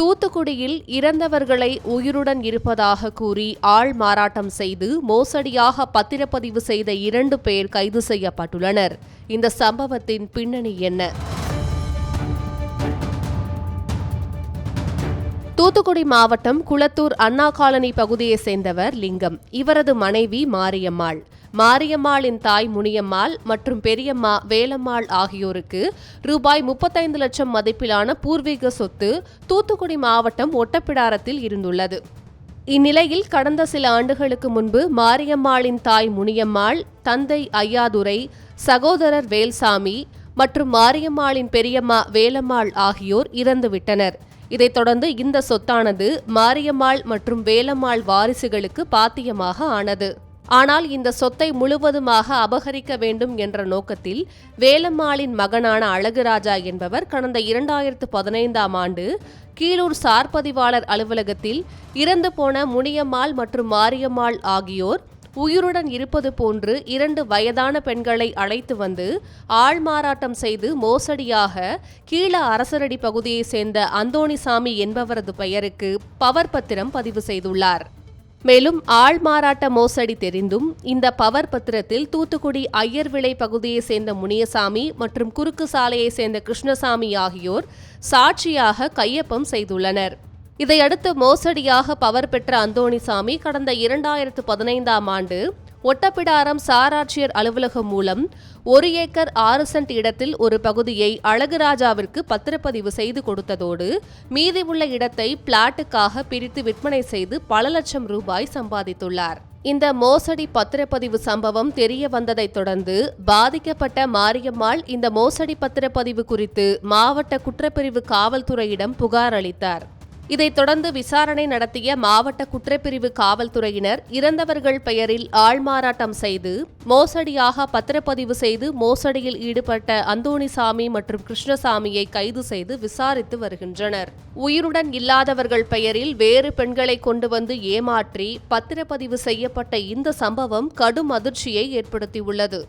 தூத்துக்குடியில் இறந்தவர்களை உயிருடன் இருப்பதாக கூறி ஆள் மாறாட்டம் செய்து மோசடியாக பத்திரப்பதிவு செய்த இரண்டு பேர் கைது செய்யப்பட்டுள்ளனர். இந்த சம்பவத்தின் பின்னணி என்ன? தூத்துக்குடி மாவட்டம் குளத்தூர் அண்ணா காலனி பகுதியைச் சேர்ந்தவர் லிங்கம். இவரது மனைவி மாரியம்மாள். மாரியம்மாளின் தாய் முனியம்மாள் மற்றும் பெரியம்மா வேலம்மாள் ஆகியோருக்கு ரூபாய் முப்பத்தைந்து லட்சம் மதிப்பிலான பூர்வீக சொத்து தூத்துக்குடி மாவட்டம் ஒட்டப்பிடாரத்தில் இருந்துள்ளது. இந்நிலையில் கடந்த சில ஆண்டுகளுக்கு முன்பு மாரியம்மாளின் தாய் முனியம்மாள் தந்தை ஐயாதுரை சகோதரர் வேல்சாமி மற்றும் மாரியம்மாளின் பெரியம்மா வேலம்மாள் ஆகியோர் இறந்துவிட்டனர். இதைத் தொடர்ந்து இந்த சொத்தானது மாரியம்மாள் மற்றும் வேலம்மாள் வாரிசுகளுக்கு பாத்தியமாக ஆனது. ஆனால் இந்த சொத்தை முழுவதுமாக அபகரிக்க வேண்டும் என்ற நோக்கத்தில் வேலம்மாளின் மகனான அழகுராஜா என்பவர் கடந்த இரண்டாயிரத்து பதினைந்தாம் ஆண்டு கீழூர் சார்பதிவாளர் அலுவலகத்தில் இறந்து போன முனியம்மாள் மற்றும் மாரியம்மாள் ஆகியோர் உயிருடன் இருப்பது போன்று இரண்டு வயதான பெண்களை அழைத்து வந்து ஆள்மாறாட்டம் செய்து மோசடியாக கீழ அரசரடி பகுதியைச் சேர்ந்த அந்தோணிசாமி என்பவரது பெயருக்கு பவர் பத்திரம் பதிவு செய்துள்ளார். மேலும் ஆள் மாறாட்ட மோசடி தெரிந்தும் இந்த பவர் பத்திரத்தில் தூத்துக்குடி ஐயர்விளை பகுதியைச் சேர்ந்த முனியசாமி மற்றும் குறுக்கு சாலையைச் சேர்ந்த கிருஷ்ணசாமி ஆகியோர் சாட்சியாக கையொப்பம் செய்துள்ளனர். இதையடுத்து மோசடியாக பவர் பெற்ற அந்தோணிசாமி கடந்த இரண்டாயிரத்து பதினைந்தாம் ஆண்டு ஒட்டப்பிடாரம் சாராட்சியர் அலுவலகம் மூலம் ஒரு ஏக்கர் ஆறு சென்ட் இடத்தில் ஒரு பகுதியை அழகுராஜாவிற்கு பத்திரப்பதிவு செய்து கொடுத்ததோடு மீதி உள்ள இடத்தை பிளாட்டுக்காக பிரித்து விற்பனை செய்து பல லட்சம் ரூபாய் சம்பாதித்துள்ளார். இந்த மோசடி பத்திரப்பதிவு சம்பவம் தெரிய வந்ததைத் தொடர்ந்து பாதிக்கப்பட்ட மாரியம்மாள் இந்த மோசடி பத்திரப்பதிவு குறித்து மாவட்ட குற்றப்பிரிவு காவல்துறையிடம் புகார் அளித்தார். இதைத் தொடர்ந்து விசாரணை நடத்திய மாவட்ட குற்றப்பிரிவு காவல்துறையினர் இறந்தவர்கள் பெயரில் ஆள்மாறாட்டம் செய்து மோசடியாக பத்திரப்பதிவு செய்து மோசடியில் ஈடுபட்ட அந்தோணிசாமி மற்றும் கிருஷ்ணசாமியை கைது செய்து விசாரித்து வருகின்றனர். உயிருடன் இல்லாதவர்கள் பெயரில் வேறு பெண்களை கொண்டு வந்து ஏமாற்றி பத்திரப்பதிவு செய்யப்பட்ட இந்த சம்பவம் கடும் அதிர்ச்சியை ஏற்படுத்தியுள்ளது.